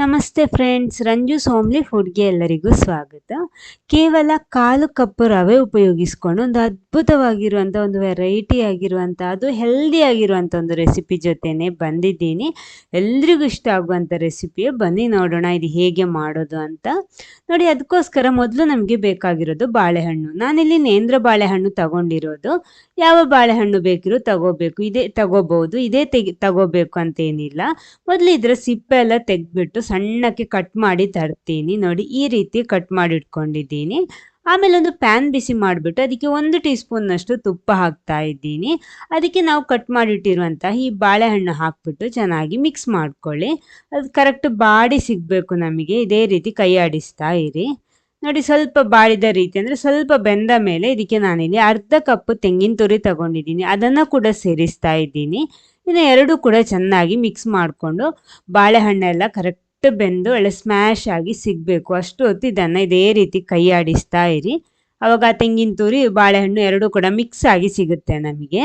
ನಮಸ್ತೆ ಫ್ರೆಂಡ್ಸ್, ರಂಜು ಸೋಮ್ಲಿ ಫುಡ್ಗೆ ಎಲ್ಲರಿಗೂ ಸ್ವಾಗತ. ಕೇವಲ ಕಾಲು ಕಪ್ಪು ರವೆ ಉಪಯೋಗಿಸ್ಕೊಂಡು ಒಂದು ಅದ್ಭುತವಾಗಿರುವಂಥ ಒಂದು ವೆರೈಟಿ ಆಗಿರುವಂಥ ಅದು ಹೆಲ್ದಿ ಆಗಿರುವಂಥ ಒಂದು ರೆಸಿಪಿ ಜೊತೆನೆ ಬಂದಿದ್ದೀನಿ. ಎಲ್ರಿಗೂ ಇಷ್ಟ ಆಗುವಂಥ ರೆಸಿಪಿ ಬನ್ನಿ ನೋಡೋಣ, ಇದು ಹೇಗೆ ಮಾಡೋದು ಅಂತ. ನೋಡಿ, ಅದಕ್ಕೋಸ್ಕರ ಮೊದಲು ನಮಗೆ ಬೇಕಾಗಿರೋದು ಬಾಳೆಹಣ್ಣು. ನಾನಿಲ್ಲಿ ನೇಂದ್ರ ಬಾಳೆಹಣ್ಣು ತಗೊಂಡಿರೋದು. ಯಾವ ಬಾಳೆಹಣ್ಣು ಬೇಕಿರೋ ತಗೋಬೇಕು. ಇದೇ ತಗೋಬಹುದು ಇದೇ ತೆಗಿ, ತಗೋಬೇಕು ಅಂತ ಏನಿಲ್ಲ ಮೊದಲು ಇದರ ಸಿಪ್ಪೆ ಎಲ್ಲ ತೆಗೆದ್ಬಿಟ್ಟು ಸಣ್ಣಕ್ಕೆ ಕಟ್ ಮಾಡಿ ತರ್ತೀನಿ. ನೋಡಿ, ಈ ರೀತಿ ಕಟ್ ಮಾಡಿ ಇಟ್ಕೊಂಡಿದ್ದೀನಿ. ಆಮೇಲೆ ಒಂದು ಪ್ಯಾನ್ ಬಿಸಿ ಮಾಡಿಬಿಟ್ಟು ಅದಕ್ಕೆ ಒಂದು ಟೀ ಸ್ಪೂನ್ನಷ್ಟು ತುಪ್ಪ ಹಾಕ್ತಾ ಇದ್ದೀನಿ. ಅದಕ್ಕೆ ನಾವು ಕಟ್ ಮಾಡಿಟ್ಟಿರುವಂತಹ ಈ ಬಾಳೆಹಣ್ಣು ಹಾಕ್ಬಿಟ್ಟು ಚೆನ್ನಾಗಿ ಮಿಕ್ಸ್ ಮಾಡ್ಕೊಳ್ಳಿ. ಅದು ಕರೆಕ್ಟ್ ಬಾಡಿ ಸಿಗಬೇಕು ನಮಗೆ. ಇದೇ ರೀತಿ ಕೈ ಆಡಿಸ್ತಾ ಇರಿ. ನೋಡಿ, ಸ್ವಲ್ಪ ಬಾಡಿದ ರೀತಿ ಅಂದರೆ ಸ್ವಲ್ಪ ಬೆಂದ ಮೇಲೆ ಇದಕ್ಕೆ ನಾನಿಲ್ಲಿ ಅರ್ಧ ಕಪ್ ತೆಂಗಿನ ತುರಿ ತಗೊಂಡಿದ್ದೀನಿ. ಅದನ್ನು ಕೂಡ ಸೇರಿಸ್ತಾ ಇದ್ದೀನಿ. ಇನ್ನು ಎರಡೂ ಕೂಡ ಚೆನ್ನಾಗಿ ಮಿಕ್ಸ್ ಮಾಡಿಕೊಂಡು ಬಾಳೆಹಣ್ಣೆಲ್ಲ ಕರೆಕ್ಟ್ ಬೆಂದು ಒಳ್ಳೆ ಸ್ಮ್ಯಾಶ್ ಆಗಿ ಸಿಗಬೇಕು. ಅಷ್ಟು ಹೊತ್ತು ಇದನ್ನು ಇದೇ ರೀತಿ ಕೈ ಆಡಿಸ್ತಾ ಇರಿ. ಅವಾಗ ತೆಂಗಿನ ತುರಿ, ಬಾಳೆಹಣ್ಣು ಎರಡೂ ಕೂಡ ಮಿಕ್ಸ್ ಆಗಿ ಸಿಗುತ್ತೆ ನಮಗೆ.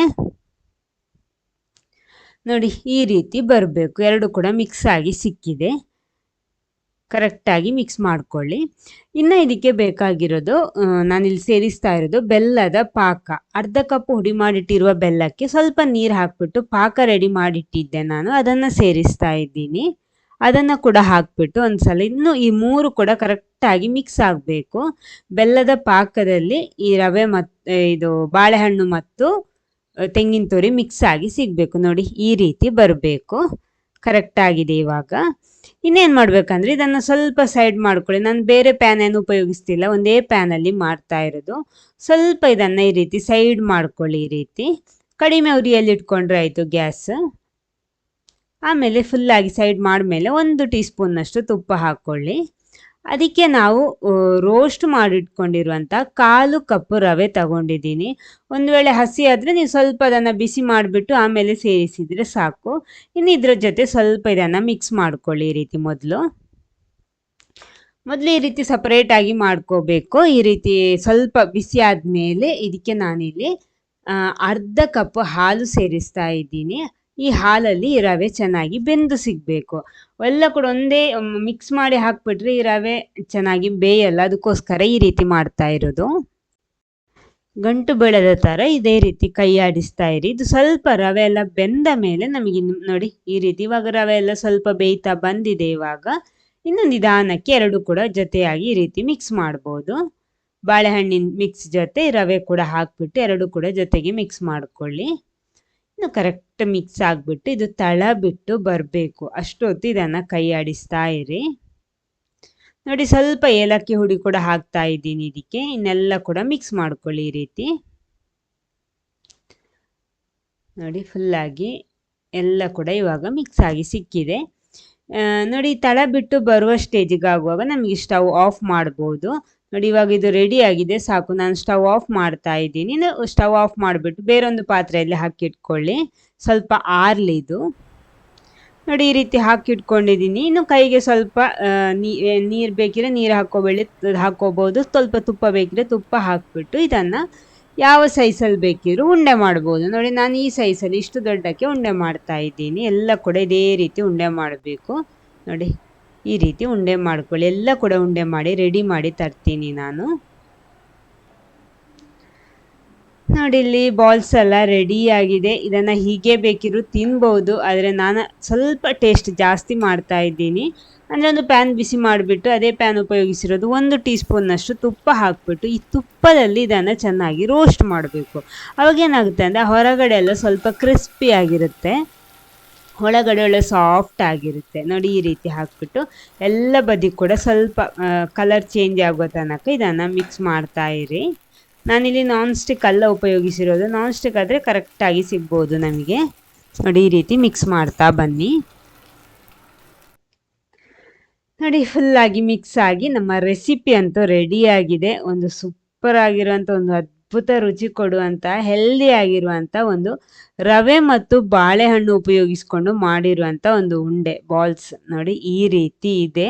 ನೋಡಿ, ಈ ರೀತಿ ಬರಬೇಕು. ಎರಡು ಕೂಡ ಮಿಕ್ಸ್ ಆಗಿ ಸಿಕ್ಕಿದೆ. ಕರೆಕ್ಟಾಗಿ ಮಿಕ್ಸ್ ಮಾಡ್ಕೊಳ್ಳಿ. ಇನ್ನು ಇದಕ್ಕೆ ಬೇಕಾಗಿರೋದು ನಾನಿಲ್ಲಿ ಸೇರಿಸ್ತಾ ಇರೋದು ಬೆಲ್ಲದ ಪಾಕ. ಅರ್ಧ ಕಪ್ ಹುಡಿ ಮಾಡಿಟ್ಟಿರುವ ಬೆಲ್ಲಕ್ಕೆ ಸ್ವಲ್ಪ ನೀರು ಹಾಕಿಬಿಟ್ಟು ಪಾಕ ರೆಡಿ ಮಾಡಿಟ್ಟಿದ್ದೆ ನಾನು. ಅದನ್ನು ಸೇರಿಸ್ತಾ ಇದ್ದೀನಿ. ಅದನ್ನು ಕೂಡ ಹಾಕ್ಬಿಟ್ಟು ಒಂದ್ಸಲ, ಇನ್ನು ಈ ಮೂರು ಕೂಡ ಕರೆಕ್ಟಾಗಿ ಮಿಕ್ಸ್ ಆಗಬೇಕು. ಬೆಲ್ಲದ ಪಾಕದಲ್ಲಿ ಈ ರವೆ ಮತ್ತು ಇದು ಬಾಳೆಹಣ್ಣು ಮತ್ತು ತೆಂಗಿನ ತುರಿ ಮಿಕ್ಸ್ ಆಗಿ ಸಿಗಬೇಕು. ನೋಡಿ, ಈ ರೀತಿ ಬರಬೇಕು. ಕರೆಕ್ಟಾಗಿದೆ ಇವಾಗ. ಇನ್ನೇನು ಮಾಡಬೇಕಂದ್ರೆ ಇದನ್ನು ಸ್ವಲ್ಪ ಸೈಡ್ ಮಾಡ್ಕೊಳ್ಳಿ. ನಾನು ಬೇರೆ ಪ್ಯಾನ್ ಏನು ಉಪಯೋಗಿಸ್ತಿಲ್ಲ. ಒಂದೇ ಪ್ಯಾನಲ್ಲಿ ಮಾಡ್ತಾ ಇರೋದು. ಸ್ವಲ್ಪ ಇದನ್ನು ಈ ರೀತಿ ಸೈಡ್ ಮಾಡ್ಕೊಳ್ಳಿ ಈ ರೀತಿ. ಕಡಿಮೆ ಉರಿಯಲ್ಲಿ ಇಟ್ಕೊಂಡ್ರೆ ಆಯಿತು ಗ್ಯಾಸ್. ಆಮೇಲೆ ಫುಲ್ಲಾಗಿ ಸೈಡ್ ಮಾಡಿದ್ಮೇಲೆ ಒಂದು ಟೀ ಸ್ಪೂನ್ನಷ್ಟು ತುಪ್ಪ ಹಾಕ್ಕೊಳ್ಳಿ. ಅದಕ್ಕೆ ನಾವು ರೋಸ್ಟ್ ಮಾಡಿಟ್ಕೊಂಡಿರುವಂಥ ಕಾಲು ಕಪ್ಪು ರವೆ ತಗೊಂಡಿದ್ದೀನಿ. ಒಂದು ವೇಳೆ ಹಸಿ ಆದರೆ ನೀವು ಸ್ವಲ್ಪ ಅದನ್ನು ಬಿಸಿ ಮಾಡಿಬಿಟ್ಟು ಆಮೇಲೆ ಸೇರಿಸಿದರೆ ಸಾಕು. ಇನ್ನು ಇದ್ರ ಜೊತೆ ಸ್ವಲ್ಪ ಇದನ್ನು ಮಿಕ್ಸ್ ಮಾಡ್ಕೊಳ್ಳಿ ಈ ರೀತಿ ಮೊದಲು. ಮೊದಲು ಈ ರೀತಿ ಸಪ್ರೇಟಾಗಿ ಮಾಡ್ಕೋಬೇಕು. ಈ ರೀತಿ ಸ್ವಲ್ಪ ಬಿಸಿ ಆದಮೇಲೆ ಇದಕ್ಕೆ ನಾನಿಲ್ಲಿ ಅರ್ಧ ಕಪ್ ಹಾಲು ಸೇರಿಸ್ತಾ ಇದ್ದೀನಿ. ಈ ಹಾಲಲ್ಲಿ ಈ ರವೆ ಚೆನ್ನಾಗಿ ಬೆಂದು ಸಿಗಬೇಕು. ಎಲ್ಲ ಕೂಡ ಒಂದೇ ಮಿಕ್ಸ್ ಮಾಡಿ ಹಾಕ್ಬಿಟ್ರೆ ಈ ರವೆ ಚೆನ್ನಾಗಿ ಬೇಯಲ್ಲ, ಅದಕ್ಕೋಸ್ಕರ ಈ ರೀತಿ ಮಾಡ್ತಾ ಇರೋದು. ಗಂಟು ಬೆಳೆದ ಥರ ಇದೇ ರೀತಿ ಕೈ ಆಡಿಸ್ತಾ ಇರಿ. ಇದು ಸ್ವಲ್ಪ ರವೆ ಎಲ್ಲ ಬೆಂದ ಮೇಲೆ ನಮಗೆ ನೋಡಿ, ಈ ರೀತಿ ಇವಾಗ ರವೆ ಎಲ್ಲ ಸ್ವಲ್ಪ ಬೇಯ್ತಾ ಬಂದಿದೆ ಇವಾಗ. ಇನ್ನು ನಿಧಾನಕ್ಕೆ ಎರಡು ಕೂಡ ಜೊತೆಯಾಗಿ ಈ ರೀತಿ ಮಿಕ್ಸ್ ಮಾಡ್ಬೋದು. ಬಾಳೆಹಣ್ಣಿನ ಮಿಕ್ಸ್ ಜೊತೆ ರವೆ ಕೂಡ ಹಾಕ್ಬಿಟ್ಟು ಎರಡು ಕೂಡ ಜೊತೆಗೆ ಮಿಕ್ಸ್ ಮಾಡ್ಕೊಳ್ಳಿ. ಇನ್ನು ಕರೆಕ್ಟ್ ಮಿಕ್ಸ್ ಆಗಿಬಿಟ್ಟು ಇದು ತಳ ಬಿಟ್ಟು ಬರಬೇಕು. ಅಷ್ಟೊತ್ತು ಇದನ್ನು ಕೈ ಆಡಿಸ್ತಾ ಇರಿ. ನೋಡಿ ಸ್ವಲ್ಪ ಏಲಕ್ಕಿ ಹುಡಿ ಕೂಡ ಹಾಕ್ತಾ ಇದ್ದೀನಿ ಇದಕ್ಕೆ. ಇನ್ನೆಲ್ಲ ಕೂಡ ಮಿಕ್ಸ್ ಮಾಡ್ಕೊಳ್ಳಿ ಈ ರೀತಿ. ನೋಡಿ ಫುಲ್ಲಾಗಿ ಎಲ್ಲ ಕೂಡ ಇವಾಗ ಮಿಕ್ಸ್ ಆಗಿ ಸಿಕ್ಕಿದೆ. ನೋಡಿ ತಳ ಬಿಟ್ಟು ಬರುವ ಸ್ಟೇಜಿಗಾಗುವಾಗ ನಮಗೆ ಸ್ಟವ್ ಆಫ್ ಮಾಡ್ಬೋದು. ನೋಡಿ, ಇವಾಗ ಇದು ರೆಡಿ ಆಗಿದೆ. ಸಾಕು, ನಾನು ಸ್ಟವ್ ಆಫ್ ಮಾಡ್ತಾ ಇದ್ದೀನಿ. ಸ್ಟವ್ ಆಫ್ ಮಾಡಿಬಿಟ್ಟು ಬೇರೊಂದು ಪಾತ್ರೆಯಲ್ಲಿ ಹಾಕಿಟ್ಕೊಳ್ಳಿ. ಸ್ವಲ್ಪ ಆರ್ಲಿ ಇದು. ನೋಡಿ, ಈ ರೀತಿ ಹಾಕಿಟ್ಕೊಂಡಿದ್ದೀನಿ. ಇನ್ನು ಕೈಗೆ ಸ್ವಲ್ಪ ನೀರು ಬೇಕಿದ್ರೆ ನೀರು ಹಾಕೋಬೇಡಿ ಹಾಕೋಬೋದು. ಸ್ವಲ್ಪ ತುಪ್ಪ ಬೇಕಿದ್ರೆ ತುಪ್ಪ ಹಾಕಿಬಿಟ್ಟು ಇದನ್ನು ಯಾವ ಸೈಜಲ್ಲಿ ಬೇಕಿದ್ರು ಉಂಡೆ ಮಾಡ್ಬೋದು. ನೋಡಿ, ನಾನು ಈ ಸೈಜಲ್ಲಿ ಇಷ್ಟು ದೊಡ್ಡಕ್ಕೆ ಉಂಡೆ ಮಾಡ್ತಾ ಇದ್ದೀನಿ. ಎಲ್ಲ ಕೂಡ ಇದೇ ರೀತಿ ಉಂಡೆ ಮಾಡಬೇಕು. ನೋಡಿ. ಈ ರೀತಿ ಉಂಡೆ ಮಾಡ್ಕೊಳ್ಳಿ. ಎಲ್ಲ ಕೂಡ ಉಂಡೆ ಮಾಡಿ ರೆಡಿ ಮಾಡಿ ತರ್ತೀನಿ ನಾನು. ನೋಡಿ, ಇಲ್ಲಿ ಬಾಲ್ಸ್ ಎಲ್ಲ ರೆಡಿ ಆಗಿದೆ. ಇದನ್ನು ಹೀಗೆ ಬೇಕಿದ್ರು ತಿನ್ಬೋದು. ಆದರೆ ನಾನು ಸ್ವಲ್ಪ ಟೇಸ್ಟ್ ಜಾಸ್ತಿ ಮಾಡ್ತಾ ಇದ್ದೀನಿ. ಅಂದರೆ ಒಂದು ಪ್ಯಾನ್ ಬಿಸಿ ಮಾಡಿಬಿಟ್ಟು ಅದೇ ಪ್ಯಾನ್ ಉಪಯೋಗಿಸಿರೋದು ಒಂದು ಟೀ ಸ್ಪೂನ್ನಷ್ಟು ತುಪ್ಪ ಹಾಕಿಬಿಟ್ಟು ಈ ತುಪ್ಪದಲ್ಲಿ ಇದನ್ನು ಚೆನ್ನಾಗಿ ರೋಸ್ಟ್ ಮಾಡಬೇಕು. ಅವಾಗ ಏನಾಗುತ್ತೆ ಅಂದರೆ ಹೊರಗಡೆ ಎಲ್ಲ ಸ್ವಲ್ಪ ಕ್ರಿಸ್ಪಿ ಆಗಿರುತ್ತೆ. ಒಳಗಡೆ ಒಳ್ಳೆ ಸಾಫ್ಟ್ ಆಗಿರುತ್ತೆ. ನೋಡಿ ಈ ರೀತಿ ಹಾಕ್ಬಿಟ್ಟು ಎಲ್ಲ ಬದಿ ಕೂಡ ಸ್ವಲ್ಪ ಕಲರ್ ಚೇಂಜ್ ಆಗೋ ತನಕ ಇದನ್ನು ಮಿಕ್ಸ್ ಮಾಡ್ತಾ ಇರಿ. ನಾನಿಲ್ಲಿ ನಾನ್ ಸ್ಟಿಕ್ ಅಲ್ಲ ಉಪಯೋಗಿಸಿರೋದು. ನಾನ್ ಸ್ಟಿಕ್ ಆದರೆ ಕರೆಕ್ಟಾಗಿ ಸಿಗ್ಬೋದು ನಮಗೆ. ನೋಡಿ ಈ ರೀತಿ ಮಿಕ್ಸ್ ಮಾಡ್ತಾ ಬನ್ನಿ. ನೋಡಿ ಫುಲ್ಲಾಗಿ ಮಿಕ್ಸ್ ಆಗಿ ನಮ್ಮ ರೆಸಿಪಿ ಅಂತೂ ರೆಡಿಯಾಗಿದೆ ಒಂದು ಸೂಪರ್ ಆಗಿರುವಂಥ ಒಂದು ಅದ್ಭುತ ರುಚಿ ಕೊಡುವಂಥ ಹೆಲ್ದಿ ಆಗಿರುವಂತ ಒಂದು ರವೆ ಮತ್ತು ಬಾಳೆಹಣ್ಣು ಉಪಯೋಗಿಸ್ಕೊಂಡು ಮಾಡಿರುವಂಥ ಒಂದು ಉಂಡೆ ಬಾಲ್ಸ್ ನೋಡಿ, ಈ ರೀತಿ ಇದೆ.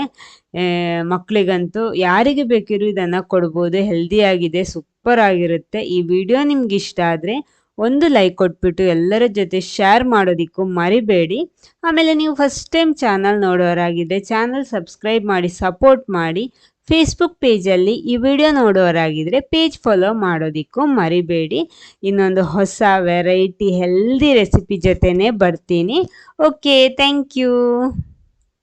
ಮಕ್ಕಳಿಗಂತೂ ಯಾರಿಗೆ ಬೇಕಿರೋ ಇದನ್ನು ಕೊಡ್ಬೋದು. ಹೆಲ್ದಿ ಆಗಿದೆ ಸೂಪರ್ ಆಗಿರುತ್ತೆ. ಈ ವಿಡಿಯೋ ನಿಮ್ಗೆ ಇಷ್ಟ ಆದರೆ ಒಂದು ಲೈಕ್ ಕೊಟ್ಬಿಟ್ಟು ಎಲ್ಲರ ಜೊತೆ ಶೇರ್ ಮಾಡೋದಕ್ಕೂ ಮರಿಬೇಡಿ. ಆಮೇಲೆ ನೀವು ಫಸ್ಟ್ ಟೈಮ್ ಚಾನಲ್ ನೋಡೋರಾಗಿದ್ದರೆ ಚಾನಲ್ ಸಬ್ಸ್ಕ್ರೈಬ್ ಮಾಡಿ ಸಪೋರ್ಟ್ ಮಾಡಿ. ಫೇಸ್ಬುಕ್ ಪೇಜಲ್ಲಿ ಈ ವಿಡಿಯೋ ನೋಡೋರಾಗಿದ್ದರೆ ಪೇಜ್ ಫಾಲೋ ಮಾಡೋದಕ್ಕೂ ಮರಿಬೇಡಿ. ಇನ್ನೊಂದು ಹೊಸ ವೆರೈಟಿ ಹೆಲ್ದಿ ರೆಸಿಪಿ ಜೊತೆನೇ ಬರ್ತೀನಿ. Okay thank you